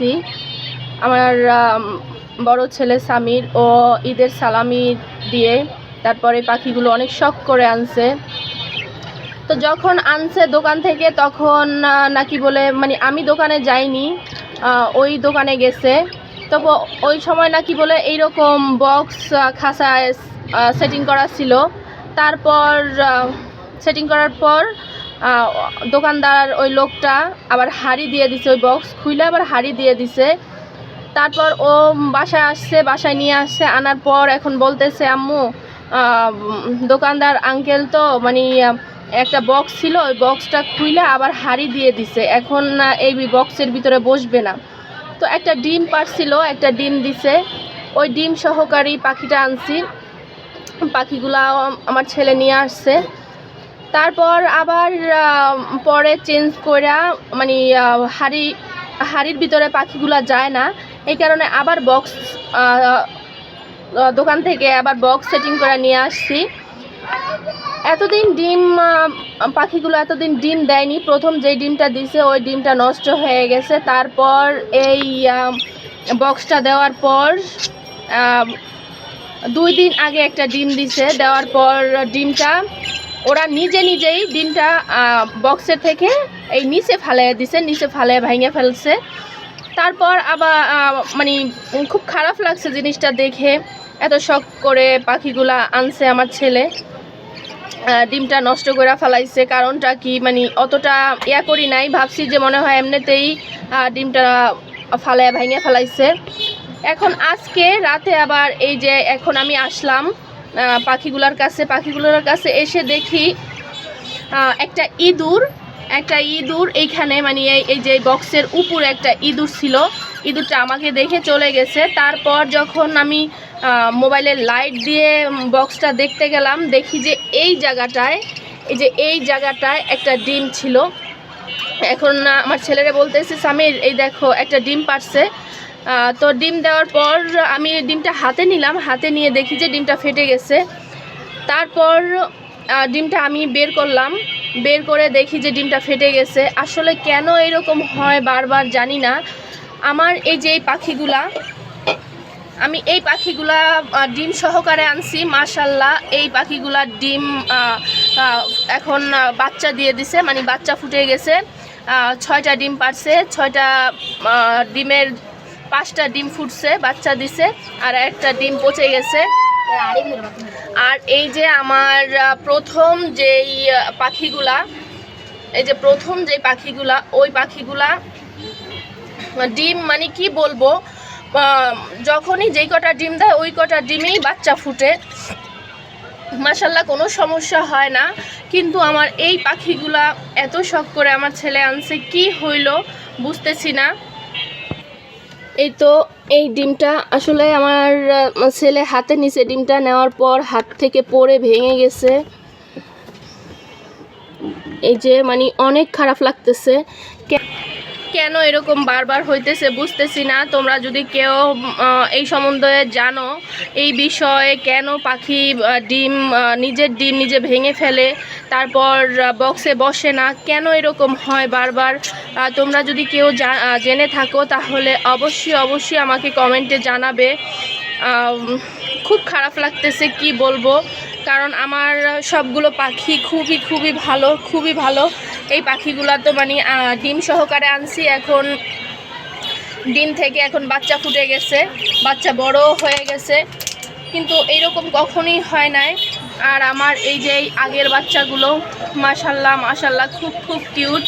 আনছি আমার আম, বড় ছেলে সামির ও ঈদের সালামি দিয়ে তারপরে পাখিগুলো অনেক শখ করে আনছে। তো যখন আনছে দোকান থেকে তখন নাকি বলে মানে আমি দোকানে যাইনি ওই দোকানে গেছে। তো ওই সময় নাকি বলে এইরকম বক্স খাসায় সেটিং করা ছিল। তারপর সেটিং করার পর দোকানদার ওই লোকটা আবার হাড়ি দিয়ে দিছে, ওই বক্স খুলে আবার হাড়ি দিয়ে দিছে। তারপর ও বাসায় আসছে, বাসায় নিয়ে আসছে, আনার পর এখন বলতেছে, আম্মু দোকানদার আঙ্কেল তো মানে একটা বক্স ছিল, ওই বক্সটা খুলে আবার হাড়ি দিয়ে দিছে। এখন এই বক্সের ভিতরে বসবে না। তো একটা ডিম পারছিল, একটা ডিম দিছে। ওই ডিম সহকারী পাখিটা আনছি। পাখিগুলা আমার ছেলে নিয়ে আসছে। তারপর আবার পরে চেঞ্জ কইরা মানে হাড়ি, হাড়ির ভিতরে পাখিগুলা যায় না। এই কারণে আবার বক্স দোকান থেকে আবার বক্স সেটিং করে নিয়ে আসছি। এতদিন ডিম পাখিগুলো এতদিন ডিম দেয়নি। প্রথম যে ডিমটা দিছে, ওই ডিমটা নষ্ট হয়ে গেছে। তারপর এই বক্সটা দেওয়ার পর দুই দিন আগে একটা ডিম দিছে। দেওয়ার পর ডিমটা ওরা নিজে নিজেই ডিমটা বক্সের থেকে এই নিচে ফালিয়ে দিছে, নিচে ফালিয়ে ভাঙে ফেলছে। তারপর আবার মানে খুব খারাপ লাগছে জিনিসটা দেখে। এত শখ করে পাখিগুলা আনছে আমার ছেলে। ডিমটা নষ্ট করে ফেলাইছে। কারণটা কি? মানে অতটা ইয়া করি নাই। ভাবছি যে মনে হয় এমনিতেই ডিমটা ফালায় ভাঙে ফেলাইছে। এখন আজকে রাতে আবার এই যে এখন আমি আসলাম পাখিগুলার কাছে, পাখিগুলোর কাছে এসে দেখি একটা ইঁদুর একটা ইঁদুর এইখানে মানে এই যে বক্সের উপরে একটা ইঁদুর ছিল। ইঁদুরটা আমাকে দেখে চলে গেছে। তারপর যখন আমি মোবাইলের লাইট দিয়ে বক্সটা দেখতে গেলাম, দেখি যে এই জায়গাটায়, এই যে এই জায়গাটায় একটা ডিম ছিল। এখন আমার ছেলেরা বলতেছে, সামির, এই দেখো, একটা ডিম পারছে তো ডিম দেওয়ার পর আমি ডিমটা হাতে নিলাম, হাতে নিয়ে দেখি যে ডিমটা ফেটে গেছে। তারপর ডিমটা আমি বের করলাম, বের করে দেখি যে ডিমটা ফেটে গেছে। আসলে কেন এরকম হয় বারবার জানি না। আমার এই যে এই পাখিগুলা, আমি এই পাখিগুলা ডিম সহকারে আনছি মাশাল্লাহ এই পাখিগুলা ডিম এখন বাচ্চা দিয়ে দিছে মানে বাচ্চা ফুটে গেছে। ছয়টা ডিম পারছে, ছয়টা ডিমের পাঁচটা ডিম ফুটছে, বাচ্চা দিছে, আর একটা ডিম পচে গেছে। আর এই যে আমার প্রথম যেই পাখিগুলা, এই যে প্রথম যে পাখিগুলা, ওই পাখিগুলা, ডিম মানে কি বলব যখনই যেই কটা ডিম দেয়, ওই কটা ডিমেই বাচ্চা ফুটে। মাসাল্লাহ কোনো সমস্যা হয় না। কিন্তু আমার এই পাখিগুলা এত শখ করে আমার ছেলে আনছে, কি হইল বুঝতেছি না। এই তো, এই ডিমটা আসলে আমার ছেলে হাতে নিচে ডিমটা, নেওয়ার পর হাত থেকে পড়ে ভেঙে গেছে। এই যে মানে অনেক খারাপ লাগতেছে। কেন এরকম বারবার হইতেছে বুঝতেছি না। তোমরা যদি কেউ এই সম্বন্ধে জানো, এই বিষয়ে কেন পাখি ডিম নিজের ডিম নিজে ভেঙে ফেলে, তারপর বক্সে বসে না, কেন এরকম হয় বারবার? তোমরা যদি কেউ জেনে থাকো, তাহলে অবশ্যই অবশ্যই আমাকে কমেন্টে জানাবে। খুব খারাপ লাগতেছে, কি বলব? কারণ আমার সবগুলো পাখি খুবই খুবই ভালো খুবই ভালো। এই পাখিগুলো তো মানে ডিম সহকারে আনছি। এখন ডিম থেকে এখন বাচ্চা ফুটে গেছে। বাচ্চা বড় হয়ে গেছে। কিন্তু এইরকম কখনোই হয় নাই। আর আমার এই যে আগের বাচ্চাগুলো, মাশাল্লাহ মাশাল্লাহ, খুব খুব কিউট।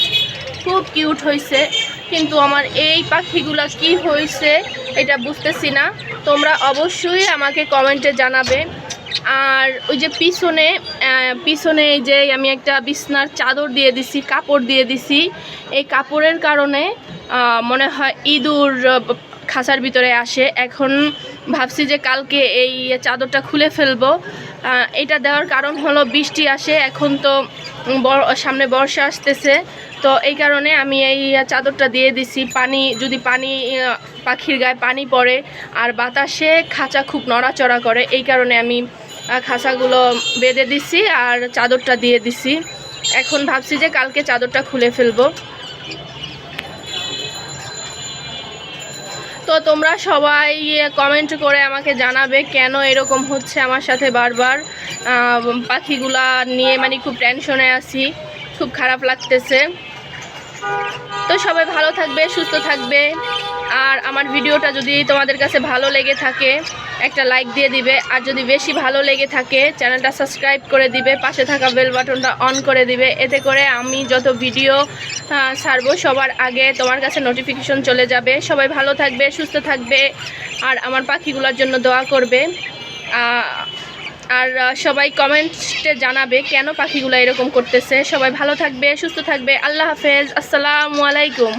খুব কিউট হয়েছে কিন্তু আমার এই পাখিগুলা কি হয়েছে এটা বুঝতেছি না। তোমরা অবশ্যই আমাকে কমেন্টে জানাবে। আর ওই যে পিছনে পিছনে এই যে আমি একটা বিছনার চাদর দিয়ে দিছি, কাপড় দিয়ে দিছি। এই কাপড়ের কারণে মনে হয় ইঁদুর খাঁচার ভিতরে আসে। এখন ভাবছি যে কালকে এই চাদরটা খুলে ফেলব। এটা দেওয়ার কারণ হলো বৃষ্টি আসে, এখন তো সামনে বর্ষা আসতেছে। তো এই কারণে আমি এই চাদরটা দিয়ে দিছি। পানি, যদি পানি পাখির গায়ে পানি পড়ে আর বাতাসে খাঁচা খুব নড়াচড়া করে, এই কারণে আমি আহ, খাঁচাগুলো বেঁধে দিছি আর চাদরটা দিয়ে দিছি। এখন ভাবছি যে কালকে চাদরটা খুলে ফেলব। তো তোমরা সবাই কমেন্ট করে আমাকে জানাবে কেন এরকম হচ্ছে আমার সাথে বারবার। পাখিগুলা নিয়ে মানে খুব টেনশনে আছি খুব খারাপ লাগতেছে। তো সবাই ভালো থাকবে, সুস্থ থাকবে। আর আমার ভিডিওটা যদি তোমাদের কাছে ভালো লেগে থাকে, একটা লাইক দিয়ে দিবে। আর যদি বেশি ভালো লেগে থাকে, চ্যানেলটা সাবস্ক্রাইব করে দিবে। পাশে থাকা বেল বাটনটা অন করে দিবে। এতে করে আমি যত ভিডিও ছাড়বো, সবার আগে তোমার কাছে নোটিফিকেশন চলে যাবে। সবাই ভালো থাকবে, সুস্থ থাকবে। আর আমার পাখিগুলোর জন্য দোয়া করবে। আর সবাই কমেন্টে জানাবে কেন পাখিগুলো এরকম করতেছে। সবাই ভালো থাকবে, সুস্থ থাকবে। আল্লাহ হাফেজ। আসসালামু আলাইকুম।